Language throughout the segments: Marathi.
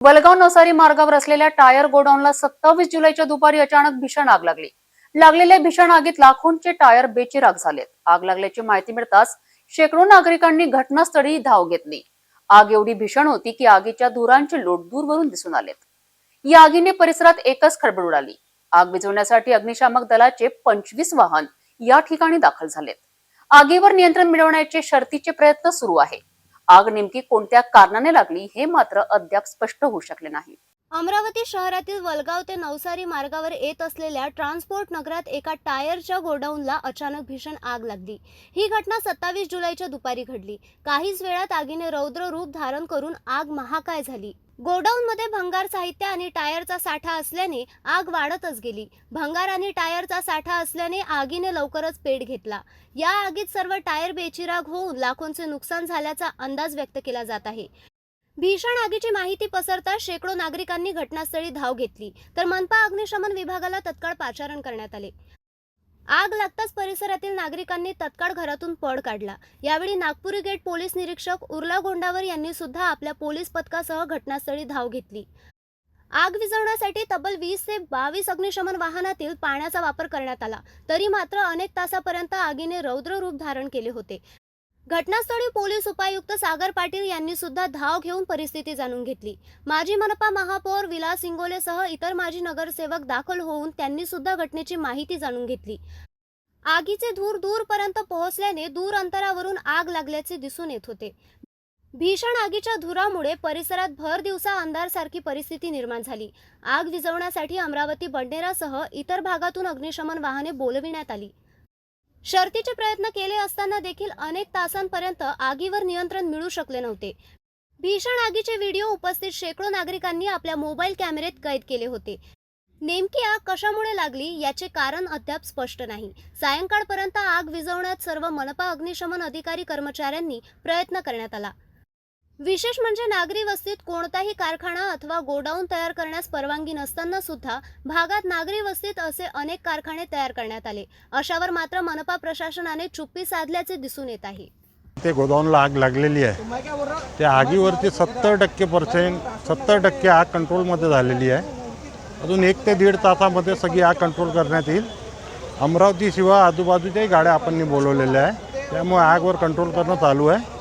वलगाव नवसारी मार्गावर असलेल्या टायर गोडाऊनला सत्तावीस जुलैच्या दुपारी अचानक भीषण आग लागली. लागलेल्या भीषण आगीत लाखोंचे टायर बेचिराग झालेत. आग लागल्याची माहिती मिळताच शेकडो नागरिकांनी घटनास्थळी धाव घेतली. आग एवढी भीषण होती की आगीच्या धुरांचे लोट दूरवरून दिसून आलेत. या आगीने परिसरात एकच खळबळ उडाली. आग विझवण्यासाठी अग्निशामक दलाचे पंचवीस वाहन या ठिकाणी दाखल झालेत. आगीवर नियंत्रण मिळवण्याचे शर्तीचे प्रयत्न सुरू आहे आग नेमकी कोणत्या कारणाने लागली हे मात्र अद्याप स्पष्ट होऊ शकले नाही. अमरावती शहरातील वलगाव ते नवसारी मार्गावर येत असलेल्या ट्रान्सपोर्ट नगरात एका टायरच्या गोडाऊनला अचानक भीषण आग लागली. ही घटना सत्तावीस जुलैच्या दुपारी घडली. काहीच वेळात आगीने रौद्र रूप धारण करून आग महाकाय झाली. गोडाऊनमध्ये भंगार साहित्य आणि टायरचा साठा असल्याने आग वाढतच गेली. भंगार आणि टायरचा साठा असल्याने आगीने लवकरच पेट घेतला. या आगीत सर्व टायर बेचिराग होऊन लाखोंचे नुकसान झाल्याचा अंदाज व्यक्त केला जात आहे. भीषण आगीची माहिती पसरताच शेकडो नागरिकांनी घटनास्थळी धाव घेतली. तर मनपा अग्निशमन विभागाला तत्काळ पाचारण करण्यात आले. आग लागताच परिसरातील नागरिकांनी तत्काळ घरातून पळ काढला. यावेळी नागपुरी गेट पोलीस निरीक्षक उर्ला गोंडावर यांनी सुद्धा आपल्या पोलीस पथकासह घटनास्थळी धाव घेतली. आग विझवण्यासाठी तब्बल वीस ते बावीस अग्निशमन वाहनातील पाण्याचा वापर करण्यात आला. तरी मात्र अनेक तासापर्यंत आगीने रौद्र रूप धारण केले होते. घटनास्थळी पोलीस उपायुक्त सागर पाटील यांनी सुद्धा धाव घेऊन परिस्थिती जाणून घेतली. माजी मनपा महापौर विलास इंगोलेसह इतर माजी नगरसेवक दाखल होऊन त्यांनी सुद्धा घटनेची माहिती जाणून घेतली. आगीचे धूर दूरपर्यंत पोहोचल्याने दूर अंतरावरून आग लागल्याचे दिसून येत होते. भीषण आगीच्या धुरामुळे परिसरात भर दिवसा अंधारसारखी परिस्थिती निर्माण झाली. आग विझवण्यासाठी अमरावती बंडेरासह इतर भागातून अग्निशमन वाहने बोलविण्यात आली. शर्तीचे प्रयत्न केले असताना देखील अनेक तासांपर्यंत आगीवर नियंत्रण मिळू शकले नव्हते. भीषण आगीचे व्हिडिओ उपस्थित शेकडो नागरिकांनी आपल्या मोबाईल कॅमेऱ्यात कैद केले होते. नेमकी आग कशामुळे लागली याचे कारण अद्याप स्पष्ट नाही. सायंकाळपर्यंत आग विझवण्यात सर्व मनपा अग्निशमन अधिकारी कर्मचाऱ्यांनी प्रयत्न करण्यात आला. विशेष म्हणजे नागरी वस्तीत कोणताही कारखाना अथवा गोडाऊन तयार करण्यास परवानगी नसताना सुद्धा भागात नागरी वस्तीत असे अनेक कारखाने तयार करण्यात आले. अशावर मात्र मनपा प्रशासनाने चुप्पी साधल्याचे दिसून येत आहे. ते गोदाऊनला आग लागलेली आहे. त्या आगीवरती सत्तर टक्के पर्सेंट सत्तर टक्के आग कंट्रोलमध्ये झालेली आहे. अजून एक ते दीड तासामध्ये सगळी आग कंट्रोल करण्यात येईल. अमरावतीशिवाय आजूबाजूच्याही गाड्या आपण बोलवलेल्या आहे. त्यामुळे आगवर कंट्रोल करणं चालू आहे.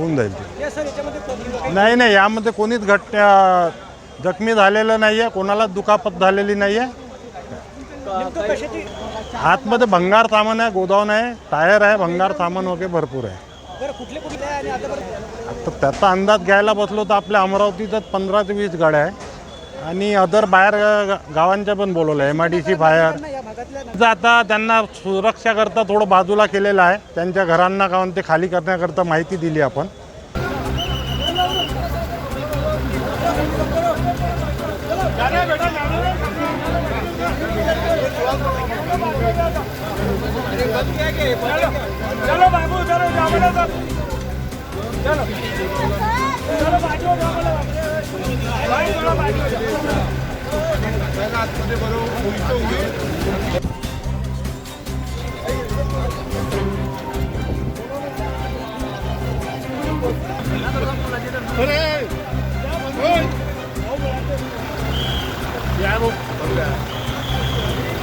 होऊन जाईल ते. नाही नाही यामध्ये कोणीच घटना जखमी झालेलं नाही आहे कोणालाच दुखापत झालेली नाही आहे आतमध्ये भंगार सामान आहे गोदावण आहे टायर आहे भंगार सामान वगैरे भरपूर आहे. आता त्याचा अंदाज घ्यायला बसलो तर आपल्या अमरावतीतच पंधरा ते वीस गाड्या आहे. आणि अदर बाहेर गा- गावांच्या पण बोलवलं आहे M I D C fire आता त्यांना सुरक्षाकरता थोडं बाजूला केलेलं आहे. त्यांच्या घरांना गावान ते खाली करण्याकरता माहिती दिली आपण. चलो बाबू चलो जाओ सब चलो चलो बाजू भाई चलो बाजू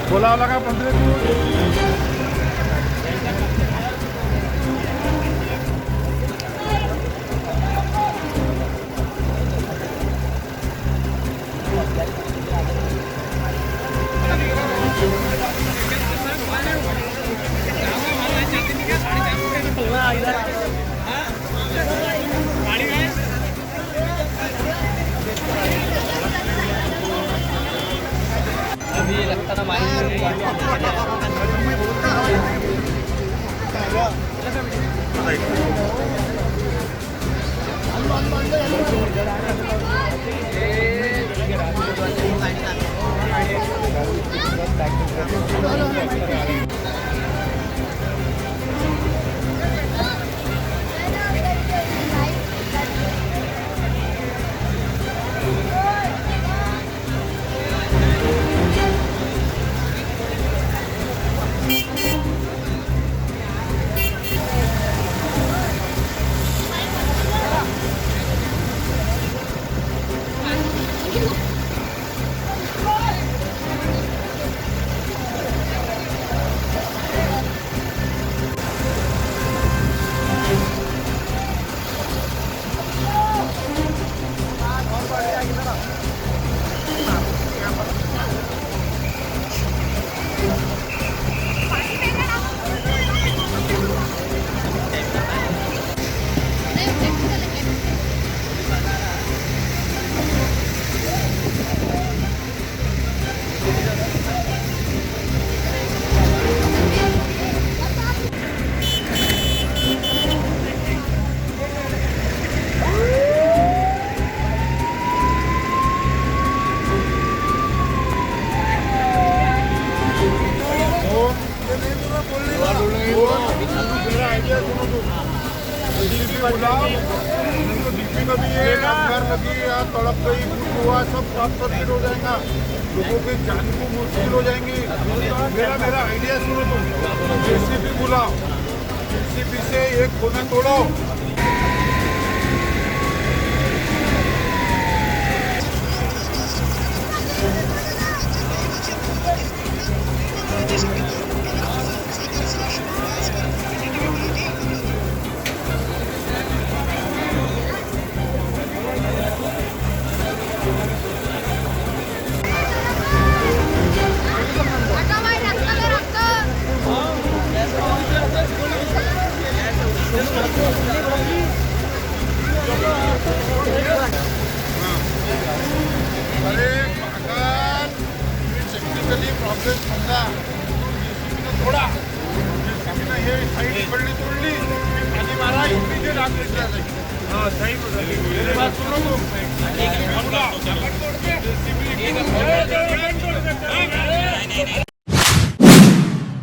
बोलावला का पंधरा सब साफ़ सर्किट हो की जान को मुश्किल हो जाएँगी मेरा मेरा आइडिया सुनो तुम जेसीबी बुलाओ। जेसीबी से एक कोना तोड़ो अरे भागात टेक्निकली प्रॉब्लेम समजा. जेसीबीनं तोडा जेसीबीनं हे साईड पडली तोडली खाली मारा इमिजिएट पेटला जाईल हा सही